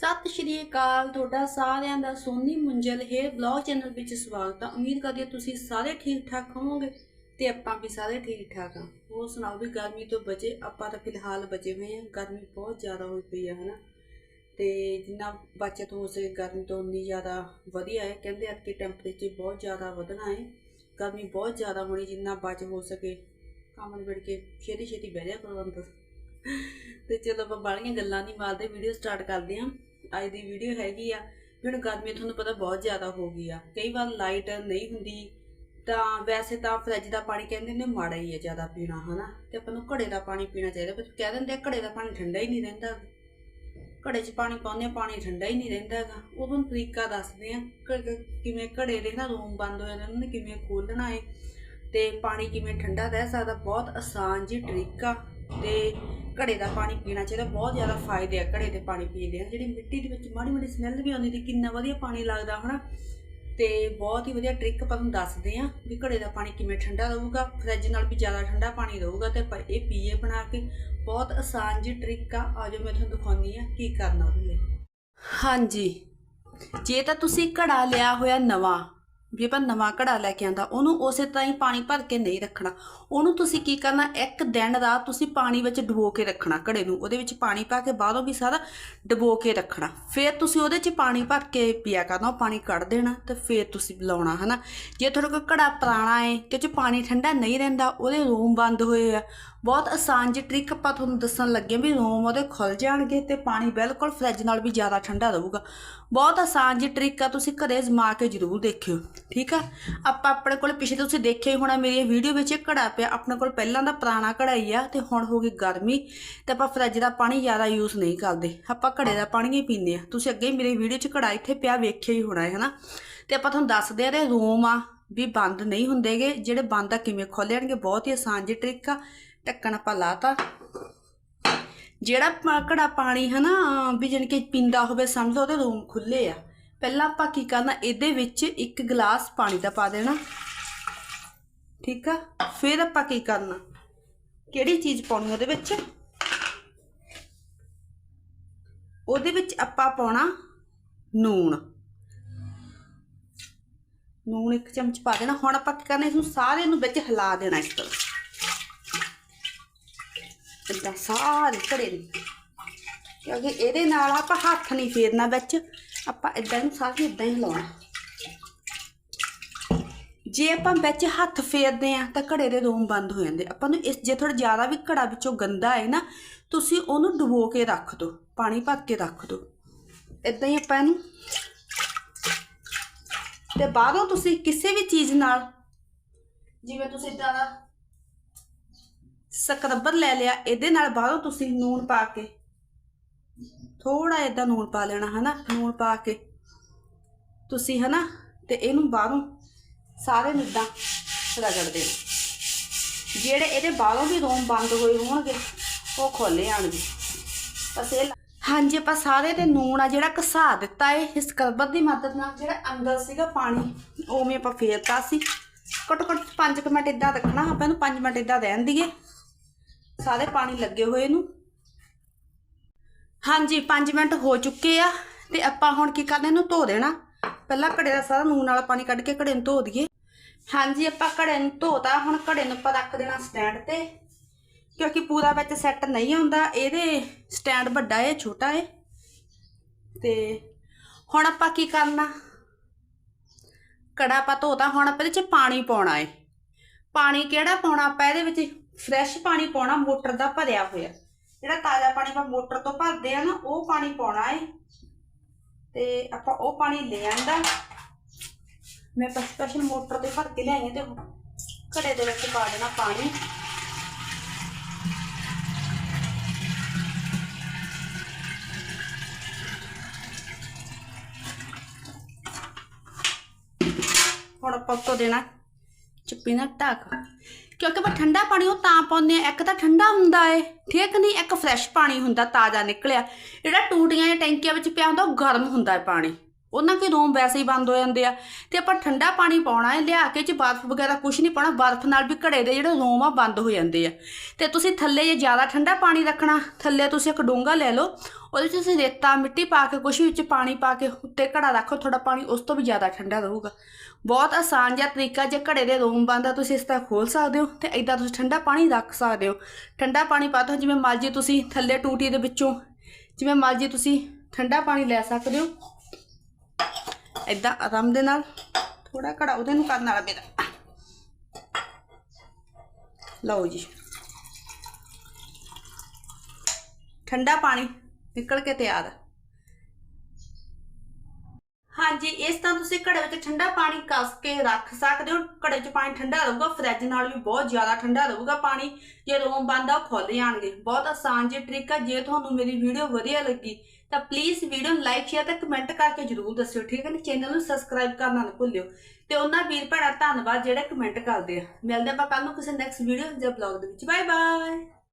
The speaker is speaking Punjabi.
ਸਤਿ ਸ਼੍ਰੀ ਅਕਾਲ, ਤੁਹਾਡਾ ਸਾਰਿਆਂ ਦਾ Soni Munjal here blog channel ਵਿੱਚ ਸਵਾਗਤ ਹੈ ਉਮੀਦ ਕਰਦੀ ਹਾਂ ਤੁਸੀਂ ਸਾਰੇ ਠੀਕ ਠਾਕ ਹੋਵੋਗੇ ਤੇ ਆਪਾਂ ਵੀ ਸਾਰੇ ਠੀਕ ਠਾਕ ਹਾਂ ਹੋਰ ਸੁਣਾਓ ਵੀ ਗਰਮੀ ਤੋਂ ਬਚੇ, ਆਪਾਂ ਤਾਂ ਫਿਲਹਾਲ ਬਚੇ ਹੋਏ ਹਾਂ। ਗਰਮੀ ਬਹੁਤ ਜ਼ਿਆਦਾ ਹੋਈ ਪਈ ਹੈ ਹਨਾ? ਤੇ ਜਿੰਨਾ ਬਚਤ ਹੋ ਸਕੇ, ਗਰਮੀ ਤੋਂ ਉਨੀ ਜ਼ਿਆਦਾ ਵਧੀਆ ਹੈ। ਕਹਿੰਦੇ ਅੱਜ ਟੈਂਪਰੇਚਰ ਬਹੁਤ ਜ਼ਿਆਦਾ ਵਧਣਾ ਹੈ। ਗਰਮੀ ਬਹੁਤ ਜ਼ਿਆਦਾ ਹੋਣੀ, ਜਿੰਨਾ ਬਚ ਹੋ ਸਕੇ। ਕੰਮ ਨਿਬੜ ਕੇ ਛੇਤੀ ਛੇਤੀ ਬਹਿ ਜਾ ਕਰੋ ਅੰਦਰ। ਤੇ ਚਲੋ ਆਪਾਂ ਬਾਹਲੀਆਂ ਗੱਲਾਂ ਨਹੀਂ ਮਾਰਦੇ ਵੀਡੀਓ ਸਟਾਰਟ ਕਰਦੇ ਹਾਂ। ਅੱਜ ਦੀ ਵੀਡੀਓ ਹੈਗੀ ਆ ਹੁਣ ਗਰਮੀ ਤੁਹਾਨੂੰ ਪਤਾ ਬਹੁਤ ਜ਼ਿਆਦਾ ਹੋ ਗਈ ਆ। ਕਈ ਵਾਰ ਲਾਈਟ ਨਹੀਂ ਹੁੰਦੀ, ਤਾਂ ਵੈਸੇ ਤਾਂ ਫਰਿੱਜ ਦਾ ਪਾਣੀ ਕਹਿੰਦੇ ਨੇ ਮਾੜਾ ਹੀ ਹੈ ਜ਼ਿਆਦਾ ਪੀਣਾ, ਹਨਾ? ਤੇ ਆਪਾਂ ਨੂੰ ਘੜੇ ਦਾ ਪਾਣੀ ਪੀਣਾ ਚਾਹੀਦਾ, ਪਰ ਕਹਿ ਦਿੰਦੇ ਆ ਘੜੇ ਦਾ ਪਾਣੀ ਠੰਡਾ ਹੀ ਨਹੀਂ ਰਹਿੰਦਾ ਘੜੇ 'ਚ ਪਾਣੀ ਪਾਉਂਦੇ ਆ ਪਾਣੀ ਠੰਡਾ ਹੀ ਨਹੀਂ ਰਹਿੰਦਾ ਹੈਗਾ। ਉਹ ਤੁਹਾਨੂੰ ਤਰੀਕਾ ਦੱਸਦੇ ਆ ਕਿ- ਕਿਵੇਂ ਘੜੇ ਦੇ ਨਾ ਰੂਮ ਬੰਦ ਹੋ ਜਾਂਦੇ ਉਹਨਾਂ ਨੇ ਕਿਵੇਂ ਖੋਲਣਾ ਹੈ ਤੇ ਪਾਣੀ ਕਿਵੇਂ ਠੰਡਾ ਰਹਿ ਸਕਦਾ, ਬਹੁਤ ਆਸਾਨ ਜੀ ਟ੍ਰਿਕ ਆ। ਤੇ ਘੜੇ ਦਾ ਪਾਣੀ ਪੀਣਾ ਚਾਹੀਦਾ, ਬਹੁਤ ਜ਼ਿਆਦਾ ਫਾਇਦੇ ਆ ਘੜੇ ਦੇ ਪਾਣੀ ਪੀਂਦੇ ਦੇ। ਜਿਹੜੀ ਮਿੱਟੀ ਦੇ ਵਿੱਚ ਮਾੜੀ ਮਾੜੀ ਸਮੈਲ ਵੀ ਆਉਂਦੀ ਤੇ ਕਿੰਨਾ ਵਧੀਆ ਪਾਣੀ ਲੱਗਦਾ, ਹਨਾ। ਤੇ ਬਹੁਤ ਹੀ ਵਧੀਆ ਟ੍ਰਿਕ ਆਪਾਂ ਤੁਹਾਨੂੰ ਦੱਸਦੇ ਆ ਵੀ ਘੜੇ ਦਾ ਪਾਣੀ ਕਿਵੇਂ ਠੰਡਾ ਰਹੂਗਾ ਫਰਿੱਜ ਨਾਲ ਵੀ ਜ਼ਿਆਦਾ ਠੰਡਾ ਪਾਣੀ ਰਹੂਗਾ ਤੇ ਆਪਾਂ ਇਹ ਪੀਏ ਬਣਾ ਕੇ। ਬਹੁਤ ਆਸਾਨ ਜੀ ਟ੍ਰਿਕ ਆ, ਆਜੋ ਮੈਂ ਤੁਹਾਨੂੰ ਦਿਖਾਉਣੀ ਆ ਕੀ ਕਰਨਾ ਉਹਦੇ ਲਈ। ਹਾਂਜੀ, ਜੇ ਤਾਂ ਤੁਸੀਂ ਘੜਾ ਲਿਆ ਹੋਇਆ ਨਵਾਂ ਵੀ ਆਪਾਂ ਨਵਾਂ ਘੜਾ ਲੈ ਕੇ ਆਂਦਾ, ਉਹਨੂੰ ਉਸੇ ਤਰ੍ਹਾਂ ਹੀ ਪਾਣੀ ਭਰ ਕੇ ਨਹੀਂ ਰੱਖਣਾ। ਉਹਨੂੰ ਤੁਸੀਂ ਕੀ ਕਰਨਾ, ਇੱਕ ਦਿਨ ਰਾਤ ਤੁਸੀਂ ਪਾਣੀ ਵਿੱਚ ਡੁਬੋ ਕੇ ਰੱਖਣਾ ਘੜੇ ਨੂੰ। ਉਹਦੇ ਵਿੱਚ ਪਾਣੀ ਪਾ ਕੇ ਬਾਹਰੋਂ ਵੀ ਸਾਰਾ ਡੁਬੋ ਕੇ ਰੱਖਣਾ। ਫਿਰ ਤੁਸੀਂ ਉਹਦੇ 'ਚ ਪਾਣੀ ਭਰ ਕੇ ਪੀਆ ਕਰਨਾ, ਉਹ ਪਾਣੀ ਕੱਢ ਦੇਣਾ ਤੇ ਫਿਰ ਤੁਸੀਂ ਲਾਉਣਾ, ਹਨਾ। ਜੇ ਤੁਹਾਡੇ ਕੋਲ ਘੜਾ ਪੁਰਾਣਾ ਹੈ ਤੇ ਉਹ 'ਚ ਪਾਣੀ ਠੰਡਾ ਨਹੀਂ ਰਹਿੰਦਾ, ਉਹਦੇ ਰੂਮ ਬੰਦ ਹੋਏ ਆ। ਬਹੁਤ ਆਸਾਨ ਜਿਹੀ ਟ੍ਰਿਕ ਆਪਾਂ ਤੁਹਾਨੂੰ ਦੱਸਣ ਲੱਗੇ ਹਾਂ ਵੀ ਰੂਮ ਉਹਦੇ ਖੁੱਲ ਜਾਣਗੇ ਤੇ ਪਾਣੀ ਬਿਲਕੁਲ ਫਰਿੱਜ ਨਾਲ ਵੀ ਜ਼ਿਆਦਾ ਠੰਡਾ ਰਹੂਗਾ। ਬਹੁਤ ਆਸਾਨ ਜਿਹੀ ਟ੍ਰਿਕ ਆ, ਤੁਸੀਂ ਘਰੇ ਜ਼ਮਾ ਕੇ ਜ਼ਰੂਰ ਦੇਖਿਓ। ਠੀਕ ਆ? ਆਪਾਂ ਆਪਣੇ ਕੋਲ ਪਿਛਲੇ ਤੁਸੀਂ ਦੇਖਿਆ ਹੀ ਹੋਣਾ, ਮੇਰੀ ਵੀਡੀਓ ਵਿੱਚ ਇਹ ਘੜਾ ਪਿਆ। ਆਪਣੇ ਕੋਲ ਪਹਿਲਾਂ ਦਾ ਪੁਰਾਣਾ ਘੜਾ ਹੀ ਆ ਤੇ ਹੁਣ ਹੋ ਗਈ ਗਰਮੀ ਤੇ ਆਪਾਂ ਫਰਿੱਜ ਦਾ ਪਾਣੀ ਜ਼ਿਆਦਾ ਯੂਜ਼ ਨਹੀਂ ਕਰਦੇ। ਆਪਾਂ ਘੜੇ ਦਾ ਪਾਣੀ ਹੀ ਪੀਂਦੇ ਆ। ਤੁਸੀਂ ਅੱਗੇ ਹੀ ਮੇਰੀ ਵੀਡੀਓ 'ਚ ਘੜਾ ਇੱਥੇ ਪਿਆ ਵੇਖਿਆ ਹੀ ਹੋਣਾ ਹੈ, ਹਨਾ? ਤੇ ਆਪਾਂ ਤੁਹਾਨੂੰ ਦੱਸਦੇ ਆ ਦੇ ਰੂਮ ਆ ਵੀ ਬੰਦ ਨਹੀਂ ਹੁੰਦੇਗੇ ਜਿਹੜੇ ਬੰਦ ਆ ਕਿਵੇਂ ਖੋਲ੍ਹਣਗੇ ਬਹੁਤ ਹੀ ਆਸਾਨ ਜਿਹੀ ਟ੍ਰਿਕ ਆ। ਢੱਕਣ ਆਪਾਂ ਲਾਤਾ। ਜਿਹੜਾ ਪਾ- ਘੜਾ ਪਾਣੀ ਹੈ ਨਾ ਵੀ ਜਾਣੀ ਕਿ ਪੀਂਦਾ ਹੋਵੇ, ਸਮਝ ਲਓ, ਉਹਦੇ ਰੂਮ ਖੁੱਲੇ ਆ। ਪਹਿਲਾਂ ਆਪਾਂ ਕੀ ਕਰਨਾ, ਇਹਦੇ ਵਿੱਚ ਇੱਕ ਗਲਾਸ ਪਾਣੀ ਦਾ ਪਾ ਦੇਣਾ। ਠੀਕ ਆ? ਫਿਰ ਆਪਾਂ ਕੀ ਕਰਨਾ? ਕਿਹੜੀ ਚੀਜ਼ ਪਾਉਣੀ ਉਹਦੇ ਵਿੱਚ? ਉਹਦੇ ਵਿੱਚ ਆਪਾਂ ਪਾਉਣਾ ਨੂਣ। ਨੂਣ ਇੱਕ ਚਮਚ ਪਾ ਦੇਣਾ। ਹੁਣ ਆਪਾਂ ਕੀ ਕਰਨਾ ਇਸ ਨੂੰ ਸਾਰੇ ਨੂੰ ਵਿੱਚ ਹਿਲਾ ਦੇਣਾ ਇਸ ਤਰ੍ਹਾਂ। ਇਦਾਂ ਸਾਰੇ ਘੜੇ ਨੂੰ ਕਿਉਂਕਿ ਇਹਦੇ ਨਾਲ ਆਪਾਂ ਹੱਥ ਨਹੀਂ ਫੇਰਨਾ ਵਿੱਚ। ਆਪਾਂ ਇਦਾਂ ਨੂੰ ਸਾਰੇ ਇਦਾਂ ਹੀ ਲਾਉਣਾ ਜੇ ਆਪਾਂ ਵਿੱਚ ਹੱਥ ਫੇਰਦੇ ਆ ਤਾਂ ਘੜੇ ਦੇ ਰੂਮ ਬੰਦ ਹੋ ਜਾਂਦੇ। ਆਪਾਂ ਨੂੰ ਇਸ ਜੇ ਥੋੜਾ ਜ਼ਿਆਦਾ ਵੀ ਘੜਾ ਵਿੱਚੋਂ ਗੰਦਾ ਹੈ ਨਾ, ਤੁਸੀਂ ਉਹਨੂੰ ਡੁਬੋ ਕੇ ਰੱਖ ਦਿਓ, ਪਾਣੀ ਭਰ ਕੇ ਰੱਖ ਦਿਓ। ਇਦਾਂ ਹੀ ਆਪਾਂ ਇਹਨੂੰ ਤੇ ਬਾਅਦੋਂ ਤੁਸੀਂ ਕਿਸੇ ਵੀ ਚੀਜ਼ ਨਾਲ ਜਿਵੇਂ ਤੁਸੀਂ ਇਦਾਂ ਦਾ ਸਕਰਬਰ ਲੈ ਲਿਆ, ਇਹਦੇ ਨਾਲ ਬਾਹਰੋਂ ਤੁਸੀਂ ਨੂਨ ਪਾ ਕੇ ਥੋੜਾ ਇਦਾਂ ਨੂਨ ਪਾ ਲੈਣਾ, ਹਨਾ? ਨੂਨ ਪਾ ਕੇ। ਤੁਸੀਂ, ਹਨਾ? ਤੇ ਇਹਨੂੰ ਬਾਹਰੋਂ ਸਾਰੇ ਨੂੰ ਇਦਾਂ ਰਗੜ ਦੇਣਾ। ਜਿਹੜੇ ਇਹਦੇ ਬਾਹਰੋਂ ਵੀ ਰੋਮ ਬੰਦ ਹੋਏ ਹੋਣਗੇ, ਉਹ ਖੋਲੇ ਆਣਗੇ। ਬਸ ਇਹ ਹਾਂਜੀ, ਆਪਾਂ ਸਾਰੇ ਤੇ ਨੂਨ ਆ, ਜਿਹੜਾ ਘਸਾ ਦਿੱਤਾ ਏ ਇਸ ਕਰਬਤ ਦੀ ਮਦਦ ਨਾਲ ਜਿਹੜਾ ਅੰਦਰ ਸੀਗਾ ਪਾਣੀ, ਉਵੇਂ ਆਪਾਂ ਫੇਰਤਾ ਸੀ ਘੱਟੋ ਘੱਟ 5 ਮਿੰਟ ਇਦਾਂ ਰੱਖਣਾ, ਆਪਾਂ ਇਹਨੂੰ 5 ਮਿੰਟ ਇਦਾਂ ਰਹਿਣ ਦੀਏ ਸਾਰੇ ਪਾਣੀ ਲੱਗੇ ਹੋਏ ਨੂੰ ਹਾਂਜੀ 5 ਮਿੰਟ ਹੋ ਚੁੱਕੇ ਆ ਤੇ ਆਪਾਂ ਹੁਣ ਕੀ ਕਰਨਾ, ਇਹਨੂੰ ਧੋ ਦੇਣਾ। ਪਹਿਲਾਂ ਘੜੇ ਦਾ ਸਾਰਾ ਨੂਨ ਵਾਲਾ ਪਾਣੀ ਕੱਢ ਕੇ ਘੜੇ ਨੂੰ ਧੋ ਦਈਏ। ਹਾਂਜੀ, ਆਪਾਂ ਘੜੇ ਨੂੰ ਧੋਤਾ, ਹੁਣ ਘੜੇ ਨੂੰ ਆਪਾਂ ਰੱਖ ਦੇਣਾ ਸਟੈਂਡ ਤੇ। ਕਿਉਂਕਿ ਪੂਰਾ ਵਿੱਚ ਸੈੱਟ ਨਹੀਂ ਆਉਂਦਾ, ਇਹਦੇ ਸਟੈਂਡ ਵੱਡਾ ਹੈ ਛੋਟਾ ਹੈ ਤੇ ਹੁਣ ਆਪਾਂ ਕੀ ਕਰਨਾ? ਕੜਾ ਆਪਾਂ ਧੋਤਾ, ਹੁਣ ਆਪਾਂ ਇਹਦੇ ਚ ਪਾਣੀ ਪਾਉਣਾ ਹੈ ਪਾਣੀ ਕਿਹੜਾ ਪਾਉਣਾ? ਆਪਾਂ ਇਹਦੇ ਵਿੱਚ ਫਰੈਸ਼ ਪਾਣੀ ਪਾਉਣਾ, ਮੋਟਰ ਦਾ ਭਰਿਆ ਹੋਇਆ। ਜਿਹੜਾ ਤਾਜ਼ਾ ਪਾਣੀ ਆਪਾਂ ਮੋਟਰ ਤੋਂ ਭਰਦੇ ਆ ਨਾ, ਉਹ ਪਾਣੀ ਪਾਉਣਾ ਹੈ ਤੇ ਆਪਾਂ ਉਹ ਪਾਣੀ ਲੈ ਆਂਦਾ। ਮੈਂ ਸਪੈਸ਼ਲ ਮੋਟਰ ਤੇ ਭਰ ਕੇ ਲਿਆਈ ਹਾਂ ਤੇ ਘੜੇ ਦੇ ਵਿੱਚ ਪਾ ਦੇਣਾ ਪਾਣੀ। ਹੁਣ ਆਪਾਂ ਉੱਤੋਂ ਦੇਣਾ ਚੁੱਪੀ ਨਾਲ ਢੱਕ। ਕਿਉਂਕਿ ਆਪਾਂ ਠੰਡਾ ਪਾਣੀ ਉਹ ਤਾਂ ਪਾਉਂਦੇ ਆ ਇੱਕ ਤਾਂ ਠੰਡਾ ਹੁੰਦਾ ਏ, ਠੀਕ ਨਹੀਂ, ਇੱਕ ਫਰੈਸ਼ ਪਾਣੀ ਹੁੰਦਾ, ਤਾਜ਼ਾ ਨਿਕਲਿਆ। ਜਿਹੜਾ ਟੂਟੀਆਂ ਜਾਂ ਟੈਂਕੀਆਂ ਵਿੱਚ ਪਿਆ ਹੁੰਦਾ, ਉਹ ਗਰਮ ਹੁੰਦਾ ਹੈ ਪਾਣੀ। ਉਹਨਾਂ ਕੇ ਰੋਮ ਵੈਸੇ ਹੀ ਬੰਦ ਹੋ ਜਾਂਦੇ ਆ। ਤੇ ਆਪਾਂ ਠੰਡਾ ਪਾਣੀ ਪਾਉਣਾ ਹੈ, ਲਿਆ ਕੇ ਚ ਬਰਫ਼ ਵਗੈਰਾ ਕੁਝ ਨਹੀਂ ਪਾਉਣਾ, ਬਰਫ਼ ਨਾਲ ਵੀ ਘੜੇ ਦੇ ਜਿਹੜੇ ਰੋਮ ਆ ਬੰਦ ਹੋ ਜਾਂਦੇ ਆ। ਤੇ ਤੁਸੀਂ ਥੱਲੇ ਜੇ ਜ਼ਿਆਦਾ ਠੰਡਾ ਪਾਣੀ ਰੱਖਣਾ, ਥੱਲੇ ਤੁਸੀਂ ਇੱਕ ਡੂੰਘਾ ਲੈ ਲਓ, ਉਹਦੇ 'ਚ ਤੁਸੀਂ ਰੇਤਾ, ਮਿੱਟੀ ਪਾ ਕੇ ਕੁਛ ਵਿੱਚ ਪਾਣੀ ਪਾ ਕੇ ਉੱਤੇ ਘੜਾ ਰੱਖੋ ਤੁਹਾਡਾ ਪਾਣੀ ਉਸ ਤੋਂ ਵੀ ਜ਼ਿਆਦਾ ਠੰਡਾ ਰਹੂਗਾ। ਬਹੁਤ ਆਸਾਨ ਜਿਹਾ ਤਰੀਕਾ, ਜੇ ਘੜੇ ਦੇ ਰੂਮ ਬੰਦ ਆ, ਤੁਸੀਂ ਇਸ ਤਰ੍ਹਾਂ ਖੋਲ ਸਕਦੇ ਹੋ ਤੇ ਇਦਾਂ ਤੁਸੀਂ ਠੰਡਾ ਪਾਣੀ ਰੱਖ ਸਕਦੇ ਹੋ। ਠੰਡਾ ਪਾਣੀ ਪਾਤੋ ਜਿਵੇਂ ਮਰਜ਼ੀ ਤੁਸੀਂ ਥੱਲੇ ਟੂਟੀ ਦੇ ਵਿੱਚੋਂ, ਜਿਵੇਂ ਮਰਜ਼ੀ ਤੁਸੀਂ ਠੰਡਾ ਪਾਣੀ ਲੈ ਸਕਦੇ ਹੋ। ਇਦਾਂ ਆਰਾਮ ਦੇ ਨਾਲ ਥੋੜਾ ਘੜਾ ਉਹਦੇ ਨੂੰ ਕਰਨ ਵਾਲਾ ਮੇਰਾ। ਲਓ ਜੀ। ਠੰਡਾ ਪਾਣੀ ਨਿਕਲ ਕੇ ਤਿਆਰ। ਹੈ ਹਾਂਜੀ, ਇਸ ਤਰ੍ਹਾਂ ਤੁਸੀਂ ਘੜੇ ਵਿੱਚ ਠੰਡਾ ਪਾਣੀ ਕੱਸ ਕੇ ਰੱਖ ਸਕਦੇ ਹੋ। ਘੜੇ 'ਚ ਪਾਣੀ ਠੰਡਾ ਰਹੂਗਾ, ਫਰਿੱਜ ਨਾਲ ਵੀ ਬਹੁਤ ਜ਼ਿਆਦਾ ਠੰਡਾ ਰਹੂਗਾ ਪਾਣੀ। ਜੇ ਰੋਮ ਬੰਦ ਆ, ਉਹ ਖੁੱਲ ਜਾਣਗੇ। ਬਹੁਤ ਆਸਾਨ ਜਿਹੀ ਟ੍ਰਿਕ ਆ, ਜੇ ਤੁਹਾਨੂੰ ਮੇਰੀ ਵੀਡੀਓ ਵਧੀਆ ਲੱਗੀ ਤਾਂ ਪਲੀਜ਼ ਵੀਡੀਓ ਨੂੰ ਲਾਈਕ ਸ਼ੇਅਰ ਤੇ ਕਮੈਂਟ ਕਰਕੇ ਜਰੂਰ ਦੱਸਿਓ, ਠੀਕ ਹੈ ਨਾ? ਚੈਨਲ ਨੂੰ ਸਬਸਕ੍ਰਾਈਬ ਕਰਨਾ ਨਾ ਭੁੱਲਿਓ। ਤੇ ਉਹਨਾਂ ਵੀਰ ਭੈਣਾਂ ਧੰਨਵਾਦ ਜਿਹੜੇ ਕਮੈਂਟ ਕਰਦੇ ਆ। ਮਿਲਦੇ ਆਪਾਂ ਕੱਲ ਨੂੰ ਕਿਸੇ ਨੈਕਸਟ ਵੀਡੀਓ ਜਾਂ ਬਲੌਗ ਦੇ ਵਿੱਚ। Bye bye